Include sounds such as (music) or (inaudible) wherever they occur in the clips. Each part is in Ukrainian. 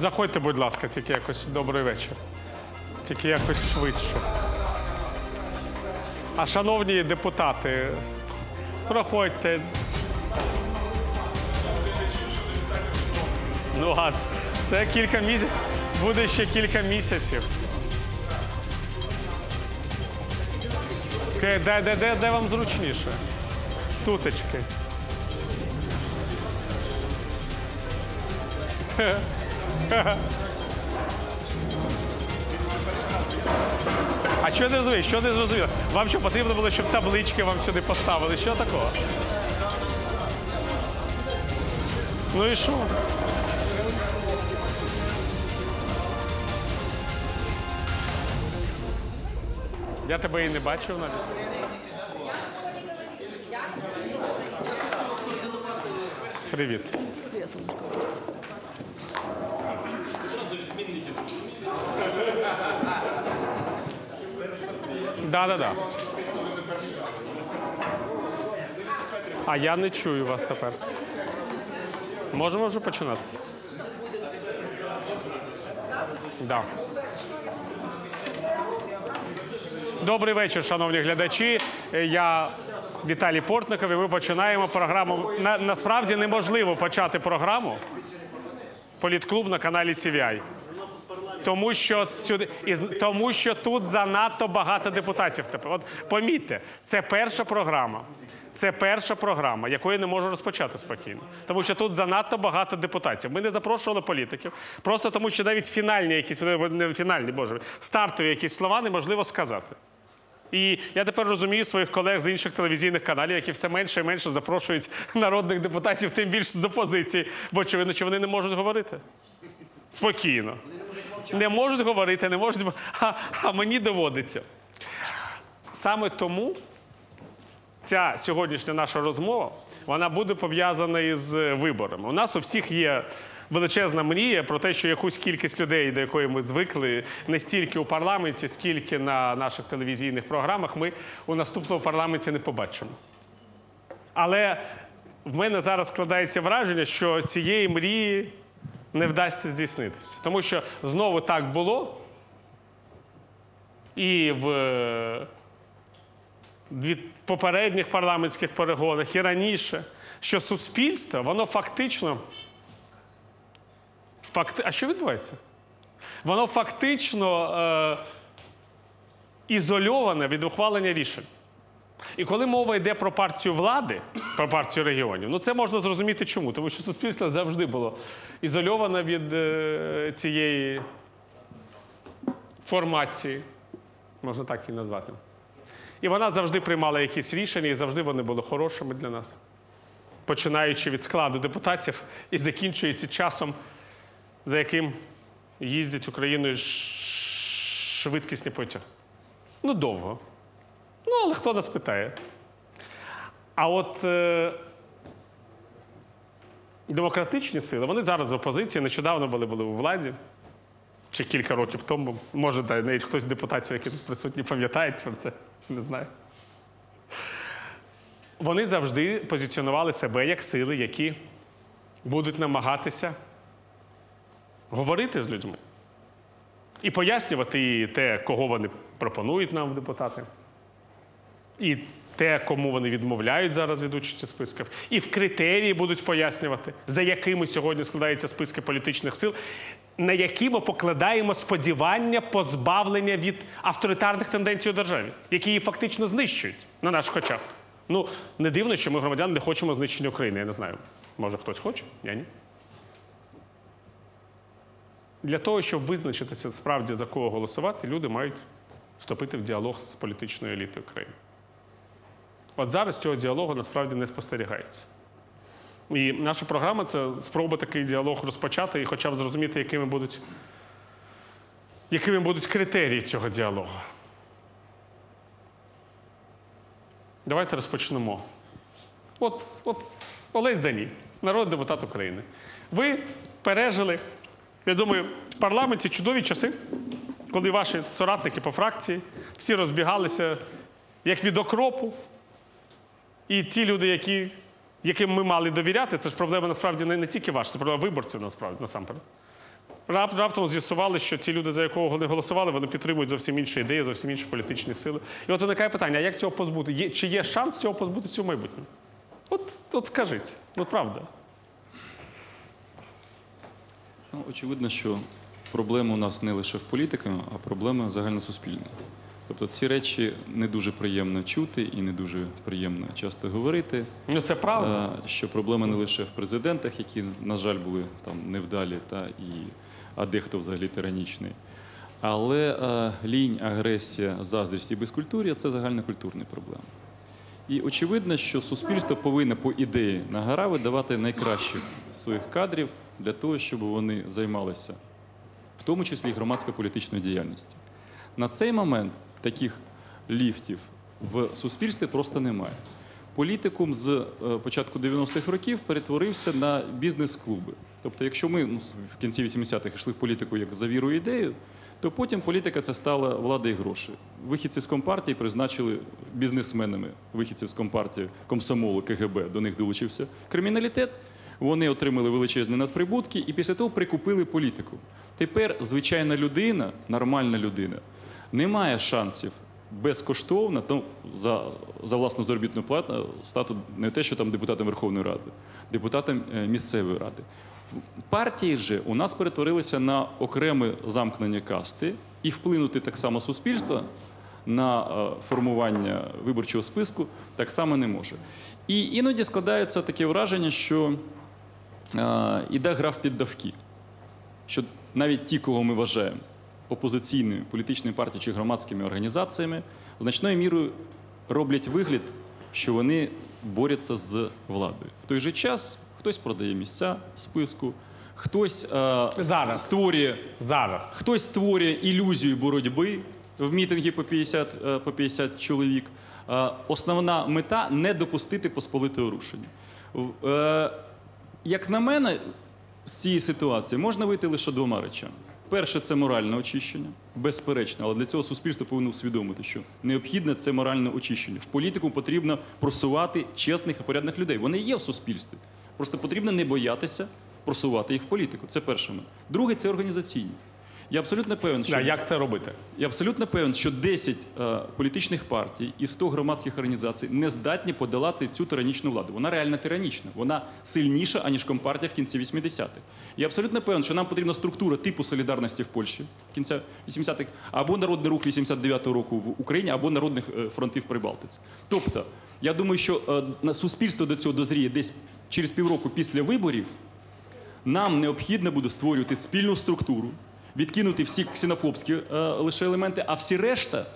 Заходьте, будь ласка, тільки якось добрий вечір. Тільки якось швидше. А шановні депутати, проходьте. Ну, а це кілька місяців. Буде ще кілька місяців. Де, де, де, де вам зручніше? Тутечки. А що не розумію? Що не зрозуміло? Вам що потрібно було, щоб таблички вам сюди поставили? Що такого? Ну і що? Я тебе і не бачив навіть. Привіт. Да, да, да. А я не чую вас тепер. Можемо вже починати? Да. Добрий вечір, шановні глядачі. Я Віталій Портников, і ми починаємо програму. На, насправді неможливо почати програму Політклуб на каналі TVI. Тому що сюди із тому, що тут занадто багато депутатів. Тепер от помітьте, це перша програма. Це перша програма, яку я не можу розпочати спокійно, тому що тут занадто багато депутатів. Ми не запрошували політиків, просто тому, що навіть фінальні якісь не фінальні, боже, стартові якісь слова неможливо сказати. І я тепер розумію своїх колег з інших телевізійних каналів, які все менше і менше запрошують народних депутатів, тим більше з опозиції, бо очевидно, що вони не можуть говорити. Спокійно. Не можуть говорити, не можуть, а, а мені доводиться. Саме тому ця сьогоднішня наша розмова вона буде пов'язана із виборами. У нас у всіх є величезна мрія про те, що якусь кількість людей, до якої ми звикли, не стільки у парламенті, скільки на наших телевізійних програмах, ми у наступному парламенті не побачимо. Але в мене зараз складається враження, що цієї мрії не вдасться здійснитися. Тому що знову так було. І в попередніх парламентських перегонах і раніше, що суспільство, воно фактично. Факти... А що відбувається? Воно фактично е... ізольоване від ухвалення рішень. І коли мова йде про партію влади, про партію регіонів, ну це можна зрозуміти чому. Тому що суспільство завжди було ізольоване від е... цієї формації, можна так її назвати. І вона завжди приймала якісь рішення, і завжди вони були хорошими для нас. Починаючи від складу депутатів і закінчується часом, за яким їздять Україною швидкісні потяги. Ну, довго. Ну, але хто нас питає? А от е- демократичні сили, вони зараз в опозиції, нещодавно були, були у владі. Чи кілька років тому, може, навіть хтось з депутатів, які тут присутні, пам'ятають про це. Не знаю. Вони завжди позиціонували себе як сили, які будуть намагатися говорити з людьми і пояснювати те, кого вони пропонують нам депутати, і те, кому вони відмовляють зараз від участі в списках, і в критерії будуть пояснювати, за якими сьогодні складаються списки політичних сил на які ми покладаємо сподівання позбавлення від авторитарних тенденцій у державі, які її фактично знищують на наших очах. Ну, не дивно, що ми, громадяни, не хочемо знищення України. Я не знаю. Може, хтось хоче? Я ні. Для того, щоб визначитися справді за кого голосувати, люди мають вступити в діалог з політичною елітою країни. От зараз цього діалогу насправді не спостерігається. І наша програма це спроба такий діалог розпочати і хоча б зрозуміти, якими будуть, якими будуть критерії цього діалогу. Давайте розпочнемо. От, от Олесь Дані, народний депутат України. Ви пережили, я думаю, в парламенті чудові часи, коли ваші соратники по фракції всі розбігалися як від окропу. І ті люди, які яким ми мали довіряти, це ж проблема насправді не, не тільки ваша, це проблема виборців насправді насамперед. Рап, раптом з'ясували, що ті люди, за якого вони голосували, вони підтримують зовсім інші ідеї, зовсім інші політичні сили. І от виникає питання: а як цього позбути? Є, чи є шанс цього позбутися в майбутньому? От, от скажіть, ну правда. Ну, очевидно, що проблема у нас не лише в політиці, а проблема загальносуспільна. Тобто ці речі не дуже приємно чути і не дуже приємно часто говорити. Ну це правда. Що проблема не лише в президентах, які, на жаль, були там невдалі, та, і, а дехто взагалі тиранічний. Але е, лінь, агресія, заздрість і безкультур'я це загальнокультурні проблеми. І очевидно, що суспільство повинне по ідеї на гора видавати найкращих своїх кадрів для того, щоб вони займалися, в тому числі і громадсько-політичною діяльністю. На цей момент таких ліфтів в суспільстві просто немає. Політикум з е, початку 90-х років перетворився на бізнес-клуби. Тобто, якщо ми ну, в кінці 80-х йшли в політику як за віру ідею, то потім політика це стала влада і гроші. Вихідці з компартії призначили бізнесменами, вихідців з компартії, комсомолу, КГБ, до них долучився криміналітет. Вони отримали величезні надприбутки і після того прикупили політику. Тепер звичайна людина, нормальна людина, не має шансів безкоштовно ну, за, за власну заробітну плату стати не те, що там депутатом Верховної Ради, депутатом е, місцевої ради. Партії же у нас перетворилися на окреме замкнення касти і вплинути так само суспільство на е, формування виборчого списку так само не може. І іноді складається таке враження, що е, іде гра в піддавки що навіть ті, кого ми вважаємо опозиційними політичними партіями чи громадськими організаціями, значною мірою роблять вигляд, що вони борються з владою. В той же час хтось продає місця в списку, хтось е, Зараз. створює Зараз. Хтось створює ілюзію боротьби в мітингі по 50, е, по 50 чоловік. Е, Основна мета не допустити посполитого рушення. Е, Як на мене, з цієї ситуації можна вийти лише двома речами. Перше це моральне очищення, безперечно, але для цього суспільство повинно усвідомити, що необхідне це моральне очищення. В політику потрібно просувати чесних і порядних людей. Вони є в суспільстві. Просто потрібно не боятися просувати їх в політику. Це перше. Друге це організаційні. Я абсолютно певен, що Да, як це робити? я абсолютно певен, що 10 е, політичних партій і 100 громадських організацій не здатні подолати цю тиранічну владу. Вона реально тиранічна, вона сильніша, аніж компартія в кінці 80-х. Я абсолютно певен, що нам потрібна структура типу солідарності в Польщі в кінця 80-х, або народний рух 89-го року в Україні, або народних е, фронтів Прибалтиці. Тобто, я думаю, що е, на суспільство до цього дозріє десь через півроку після виборів. Нам необхідно буде створювати спільну структуру, відкинути всі ксенофобські е, лише елементи, а всі решта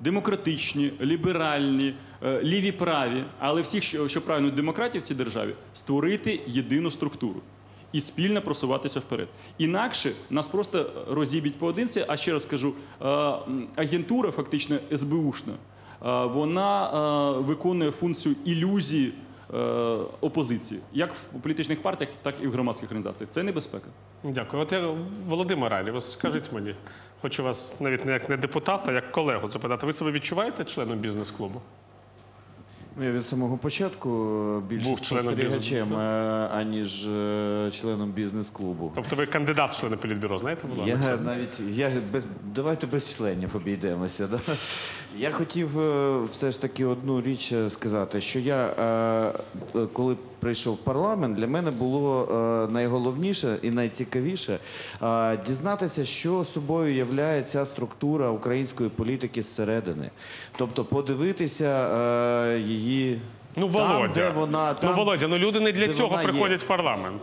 демократичні, ліберальні, е, ліві праві, але всіх, що, що правильно демократів в цій державі, створити єдину структуру і спільно просуватися вперед. Інакше нас просто розіб'ють поодинці. А ще раз кажу, е, агентура, фактично СБУшна, е, вона е, виконує функцію ілюзії опозиції, як в політичних партіях, так і в громадських організаціях. Це небезпека. Дякую. От я Володимир Алі, скажіть мені, хочу вас навіть не як не депутата, а як колегу запитати. Ви себе відчуваєте членом бізнес-клубу? Ну, Я від самого початку е, більше Був членом спостерігачем, е, аніж е, членом бізнес-клубу. Тобто ви кандидат в члени політбюро, знаєте, будь? Я навіть я без давайте без членів обійдемося. Да? Я хотів е, все ж таки одну річ е, сказати, що я е, коли прийшов в парламент, для мене було найголовніше і найцікавіше дізнатися, що собою являє ця структура української політики зсередини. Тобто подивитися її. Ну, там, де вона, ну, Володя, ну люди не для цього вона є. приходять в парламент.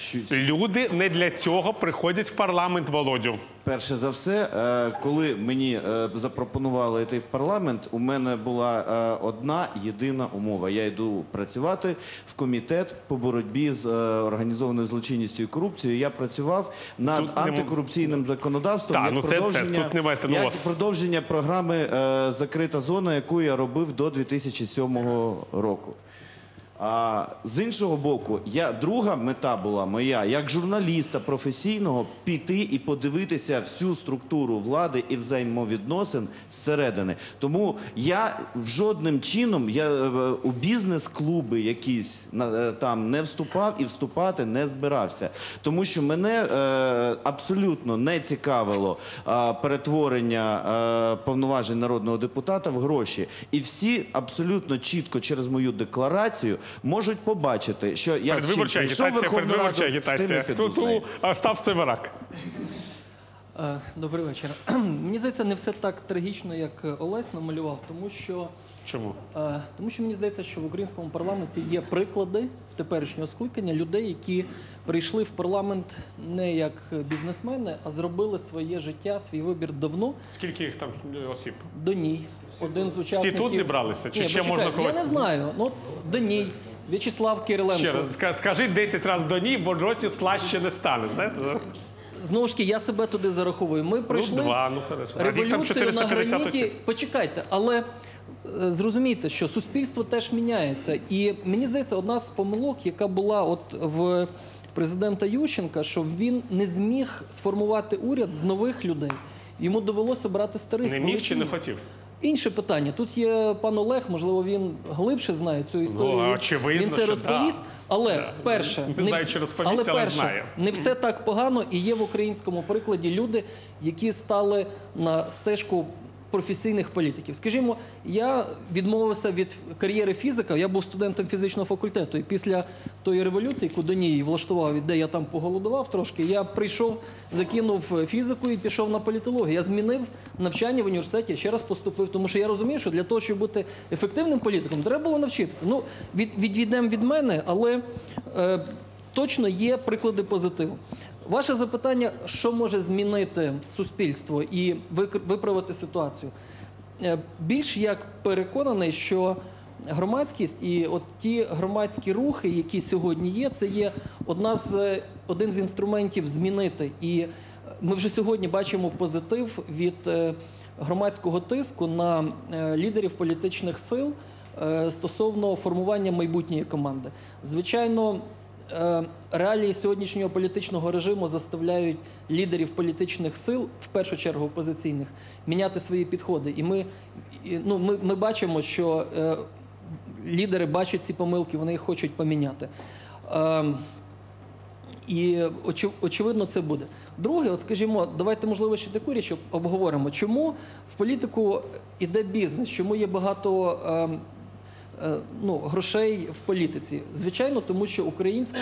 Що- Люди не для цього приходять в парламент, Володю. Перше за все, е, коли мені е, запропонували йти в парламент, у мене була е, одна єдина умова. Я йду працювати в комітет по боротьбі з організованою злочинністю і корупцією. Я працював над Тут не антикорупційним законодавством. Як ну це- це, продовження- тут не маєте, ну як продовження програми Закрита зона, яку я робив до 2007 року. А з іншого боку, я друга мета була моя як журналіста професійного піти і подивитися всю структуру влади і взаємовідносин зсередини. Тому я в жодним чином я е, у бізнес-клуби якісь на- е, там не вступав і вступати не збирався. Тому що мене е, абсолютно не цікавило е, перетворення е, повноважень народного депутата в гроші. І всі абсолютно чітко через мою декларацію можуть побачити, що я з чим прийшов в Верховну Раду, з тим і піду Тут у Остап Северак. Е, Добрий вечір. (clears throat) Мені здається, не все так трагічно, як Олесь намалював, тому що, Чому? е, тому що мені здається, що в українському парламенті є приклади теперішнього скликання людей, які прийшли в парламент не як бізнесмени, а зробили своє життя, свій вибір давно Скільки їх там е, осіб? до ній. Один з учасників... тут зібралися? Чи Ні, ще почекай, можна когось- Я не знаю. Ну, до ній. В'ячеслав Кириленко. Ще раз скажи 10 разів до ні, бо році слаще не стане. Знаєте? Знову ж таки, я себе туди зараховую. Ми пройшли Ну, два, ну хорошо. Революцію на 450 граніті. Почекайте, але е, зрозумійте, що суспільство теж міняється. І мені здається, одна з помилок, яка була от в президента Ющенка, що він не зміг сформувати уряд з нових людей. Йому довелося брати старих. Не міг чи не хотів? Інше питання. Тут є пан Олег, можливо, він глибше знає цю історію. Ну, очевидно, він це що розповість. да. Але перше, Не знаю, вс- розповість, але перше, знаю. не все так погано, і є в українському прикладі люди, які стали на стежку професійних політиків. Скажімо, я відмовився від кар'єри фізика. Я був студентом фізичного факультету. І після тої революції, яку до ній влаштував, де я там поголодував трошки, я прийшов, закинув фізику і пішов на політологію. Я змінив навчання в університеті, ще раз поступив, тому що я розумію, що для того, щоб бути ефективним політиком, треба було навчитися. Ну, від, від мене, але е, точно є приклади позитиву. Ваше запитання, що може змінити суспільство і виправити ситуацію? Е, Більш як переконаний, що громадськість і от ті громадські рухи, які сьогодні є, це є одна з е, один з інструментів змінити. І е, ми вже сьогодні бачимо позитив від громадського тиску на лідерів політичних сил стосовно формування майбутньої команди. Звичайно, реалії сьогоднішнього політичного режиму заставляють лідерів політичних сил, в першу чергу опозиційних, міняти свої підходи. І ми, ну, ми, ми бачимо, що е, лідери бачать ці помилки, вони їх хочуть поміняти. Ем, і очевидно, це буде. Друге, от скажімо, давайте, можливо, ще таку річ обговоримо. Чому в політику іде бізнес? Чому є багато е, ну, грошей в політиці? Звичайно, тому що українські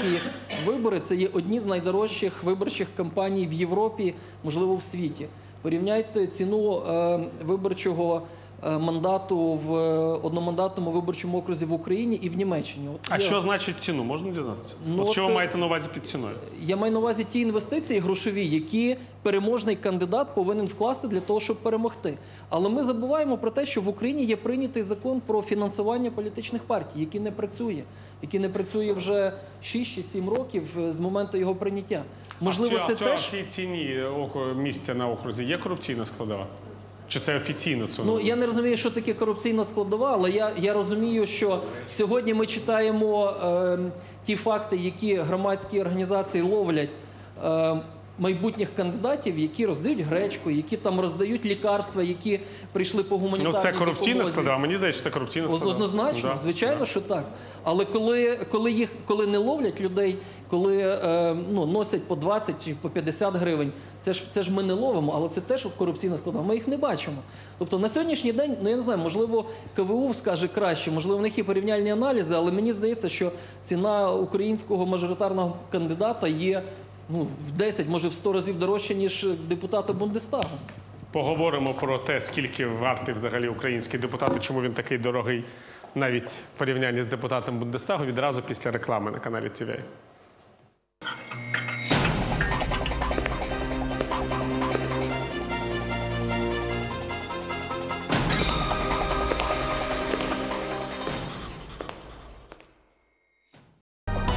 вибори це є одні з найдорожчих виборчих кампаній в Європі, можливо, в світі. Порівняйте ціну е, виборчого. Е, Мандату в е, одномандатному виборчому окрузі в Україні і в Німеччині. От А є- що значить ціну? Можна дізнатися? Ну, От що ви е, маєте на увазі під ціною? Я маю на увазі ті інвестиції грошові, які переможний кандидат повинен вкласти для того, щоб перемогти. Але ми забуваємо про те, що в Україні є прийнятий закон про фінансування політичних партій, який не працює, який не працює вже 6 чи 7 років з моменту його прийняття. Можливо, а це цьому- теж в цій ціні місця на окрузі є корупційна складова? Чи це офіційно це? Ну я не розумію, що таке корупційна складова, але я, я розумію, що сьогодні ми читаємо е, ті факти, які громадські організації ловлять. Е, Майбутніх кандидатів, які роздають гречку, які там роздають лікарства, які прийшли по Ну це корупційна допомозі. складова. Мені здається, що це корупційна складова. Однозначно, Да. звичайно, що так. Але коли, коли їх коли не ловлять людей, коли е, ну, носять по 20 чи по 50 гривень, це ж це ж ми не ловимо, але це теж корупційна складова. Ми їх не бачимо. Тобто на сьогоднішній день, ну я не знаю, можливо, КВУ скаже краще, можливо, в них є порівняльні аналізи, але мені здається, що ціна українського мажоритарного кандидата є ну, в 10, може в 100 разів дорожче, ніж депутата Бундестагу. Поговоримо про те, скільки вартий взагалі український депутат і чому він такий дорогий, навіть в порівнянні з депутатом Бундестагу відразу після реклами на каналі ТВ.